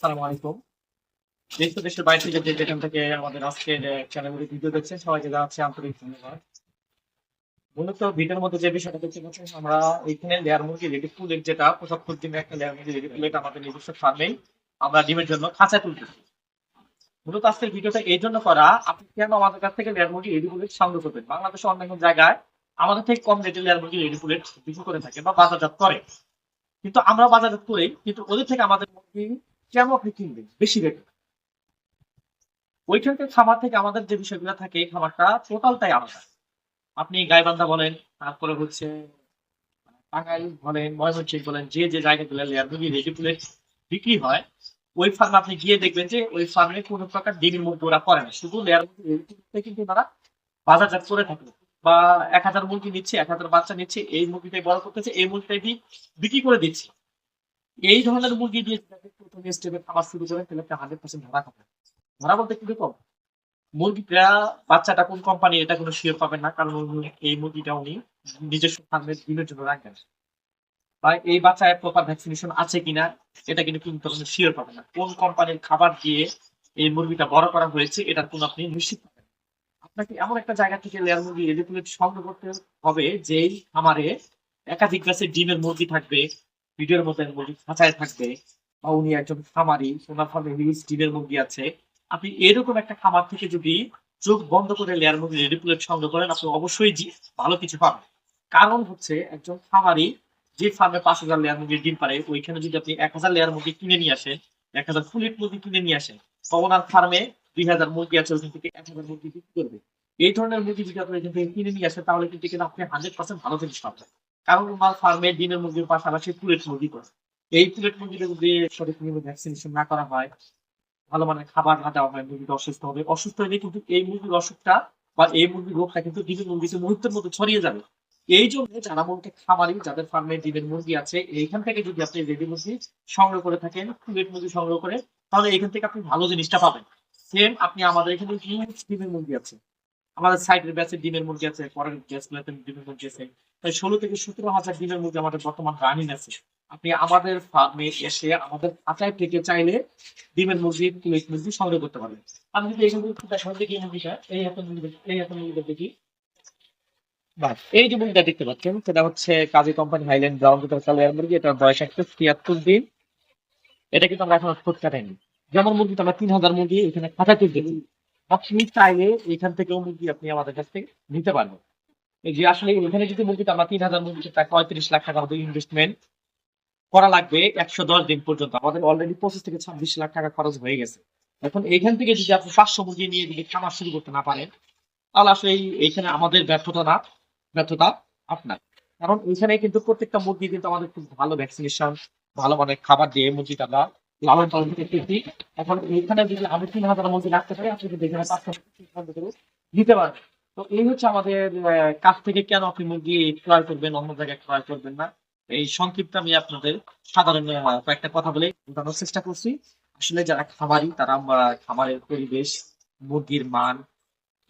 আমাদের মূলত আমরা ডিমের জন্য খাঁচায় তুলতেছি। মূলত আজকের ভিডিওটা এই জন্য করা, আপনি কেন আমাদের কাছ থেকে লেয়ার মুরগি রেডি সংগ্রহ করবেন? বাংলাদেশের অন্যান্য জায়গায় আমাদের থেকে কম রেটে লেয়ার মুরগি রেডি ফুলেট বিক্রি করে থাকে বা বাজারজাত করে। কিন্তু আমরা বাজারজাত করি, কিন্তু ওদের থেকে আমাদের মুরগি কেন আপনি কিনবেন? বেশি ওইখানকার খামার থেকে আমাদের যে বিষয়গুলো থাকে খামারটা টোটালটাই আলাদা। আপনি গাইবান্ধা বলেন, তারপরে হচ্ছে টাঙ্গাইল বলেন, ময়মনসিংহ বলেন, যে যে জায়গাগুলো লেয়ার বিক্রি হয়, ওই ফার্মে আপনি গিয়ে দেখবেন যে ওই ফার্মে কোনো প্রকার ডিমের মুরগি ওরা করে না। শুধু লেয়ার মুরগি কিন্তু তারা বাজারজাত করে থাকে। বা এক হাজার মুরগি নিচ্ছে, এক হাজার বাচ্চা নিচ্ছে, এই মুরগিটাই বড় করতেছে, এই মুরগিটাই বিক্রি করে দিচ্ছে। এই ধরনের মুরগি দিয়ে প্রথমে স্টেপে খাবার শুরু করেন, তাহলে আপনি হান্ড্রেড পার্সেন্ট ধরা খাবেন। ধরা বলতে কিন্তু কম মুরগিটা, বাচ্চাটা কোন কোম্পানি এটা কোনো শিওর পাবেন না, কারণ এই মুরগিটা উনি নিজস্ব ফার্মের ডিমের জন্য রাখবেন বা এই বাচ্চায় প্রপার ভ্যাকসিনেশন আছে কিনা, এটা কিন্তু কিন্তু কোনো শিওর পাবেন না। কোন কোম্পানির খাবার দিয়ে এই মুরগিটা বড় করা হয়েছে, এটার কোনো আপনি নিশ্চিত পাবেন আপনাকে এমন একটা জায়গা থেকে লেয়ার মুরগি রেডিকুলেট সংগ্রহ করতে হবে, যেই খামারে একাধিক গাছের ডিমের মুরগি থাকবে ভিডিওর মধ্যে মুরগি খাঁচায় থাকবে। বা উনি একজন খামারি ওনার ফার্মে হিউজ ডিমের মুরগি আছে। আপনি এরকম একটা খামার থেকে যদি চোখ বন্ধ করে লেয়ার মুরগি রেডিকুলেট সংগ্রহ করেন, আপনি অবশ্যই জি- ভালো কিছু পাবেন। কারণ হচ্ছে একজন খামারি, যে ফার্মে পাঁচ হাজার লেয়ার মুরগির ডিম পারে, ওইখানে যদি আপনি এক হাজার লেয়ার মুরগি কিনে নিয়ে আসেন, এক হাজার ফুলেট মুরগি কিনে নিয়ে আসেন ওনার ফার্মে দুই হাজার মুরগি আছে, ওইখান থেকে এক হাজার মুরগি বিক্রি করবে। এই ধরনের মুরগি যদি আপনি এখান থেকে কিনে নিয়ে আসেন, তাহলে কিন্তু আপনি হান্ড্রেড পার্সেন্ট ভালো জিনিস পাবেন। কারণ ফার্মে ডিমের মুরগির পাশাপাশি ফুলেট মুরগি করে। এই ফুলেট মুরগিটা যদি ভ্যাকসিনেশন না করা হয়, ভালো মানের খাবার না দেওয়া হয়, মুরগিটা অসুস্থ হবে। অসুস্থ হলে কিন্তু এই মুরগির অসুখটা বা এই মুরগির রোগটা কিন্তু ডিমের মুরগিতে মুহূর্তের মধ্যে ছড়িয়ে যাবে। এই জন্য যারা মুরগি খামারি যাদের ফার্মে ডিমের মুরগি আছে, এইখান থেকে যদি আপনি রেডি মুরগি সংগ্রহ করে থাকেন ফুলেট মুরগি সংগ্রহ করে, তাহলে এখান থেকে আপনি ভালো জিনিসটা পাবেন। সেম আপনি আমাদের এখানে ডিমের মুরগি আছে। আমাদের সাইডের ব্যাচের ডিমের মুরগি আছে, পরের গ্যাসগুলোতে ডিমের মুরগি আছে। তাই ষোলো থেকে সতেরো হাজার ডিমের মধ্যে আমাদের বর্তমান রানিং আছে। আপনি আমাদের ফার্মে এসে আমাদের খাঁচায় থেকে চাইলে ডিমের মুরগি প্লেট মুরগি সংগ্রহ করতে পারবেন। আমি যদি এখান থেকে দেখার দেখি মুরগিটা, এই মুরগি এই এত মুরগিটা দেখি এই যে মুরগিটা দেখতে পাচ্ছেন, সেটা হচ্ছে কাজী কোম্পানি হাইল্যান্ড ব্রাউন কোটার কালার মুরগি, এটার বয়স একশো তিয়াত্তর দিন। এটা কিন্তু আমরা এখন ঠোঁট কাটাইনি যেমন মুরগিটা আমরা তিন হাজার মুরগি এখানে খাঁচা তুলতেছি আপনি চাইলে এখান থেকেও মুরগি আপনি আমাদের কাছ থেকে নিতে পারবেন। যে আসলে এখানে যদি মুরগিটা আমরা তিন হাজার মুরগি প্রায় পঁয়ত্রিশ লাখ টাকা আমাদের ইনভেস্টমেন্ট করা লাগবে একশো দশ দিন পর্যন্ত। আমাদের অলরেডি পঁচিশ থেকে ছাব্বিশ লাখ টাকা খরচ হয়ে গেছে। এখন এইখান থেকে যদি আপনি পাঁচশো মুরগি নিয়ে যদি খামার শুরু করতে না পারেন, তাহলে আসলে এইখানে আমাদের ব্যর্থতা না ব্যর্থতা আপনার। কারণ এইখানে কিন্তু প্রত্যেকটা মুরগি কিন্তু আমাদের খুব ভালো ভ্যাকসিনেশন ভালো মানের খাবার দিয়ে মুরগিটা আমরা লালন পালন করতেছি এখন এইখানে যদি আমি তিন হাজার মুরগি রাখতে পারি, আপনি কিন্তু এখানে পাঁচশো দিতে পারবেন। তো এই হচ্ছে আমাদের কাছ থেকে কেন আপনি মুরগি ক্রয় করবেন, অন্য জায়গায় ক্রয় করবেন না? এই সংক্ষিপ্ত আমি আপনাদের সাধারণ কয়েকটা কথা বলে বোঝানোর চেষ্টা করছি। আসলে যারা খামারি, তারা আমরা খামারের পরিবেশ, মুরগির মান,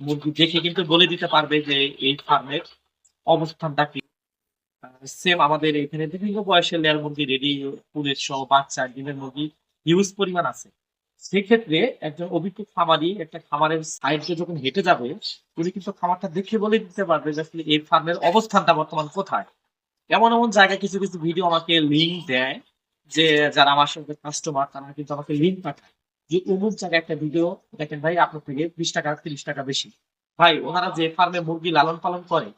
মুরগি দেখে কিন্তু বলে দিতে পারবে যে এই ফার্মের অবস্থানটা কি। সেম আমাদের এখানে বিভিন্ন বয়সের লেয়ার মুরগি রেডি ফুলের সহ বাচ্চা, ডিমের মুরগি হিউজ পরিমাণ আছে। সেক্ষেত্রে একজন অভিজ্ঞ খামারি একটা খামারের সাইডে যখন হেঁটে যাবে, উনি কিন্তু খামারটা দেখে বলে দিতে পারবে যে আসলে এই ফার্মের অবস্থানটা বর্তমান কোথায়। এমন এমন জায়গায় কিছু কিছু ভিডিও আমাকে লিঙ্ক দেয় যে যারা আমার সঙ্গে কাস্টমার তারা কিন্তু আমাকে লিঙ্ক পাঠায় যে অমুক জায়গায় একটা ভিডিও দেখেন ভাই আপনার থেকে বিশ টাকা, তিরিশ টাকা বেশি। ভাই, ওনারা যে ফার্মে মুরগি লালন পালন করে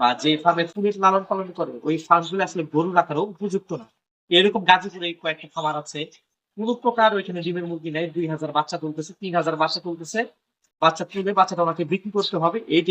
বা যে ফার্মে ফুলের লালন পালন করে, ওই ফার্মগুলো আসলে গরু রাখারও উপযুক্ত না। এরকম গাজীপুরে কয়েকটা খামার আছে কোন প্রকার ওইখানে ডিমের মুরগি নেই, দুই হাজার বাচ্চা তুলতেছে, তিন হাজার বাচ্চা তুলতেছে। বাচ্চা তুলে বাচ্চাটা ওনাকে বিক্রি করতে হবে এই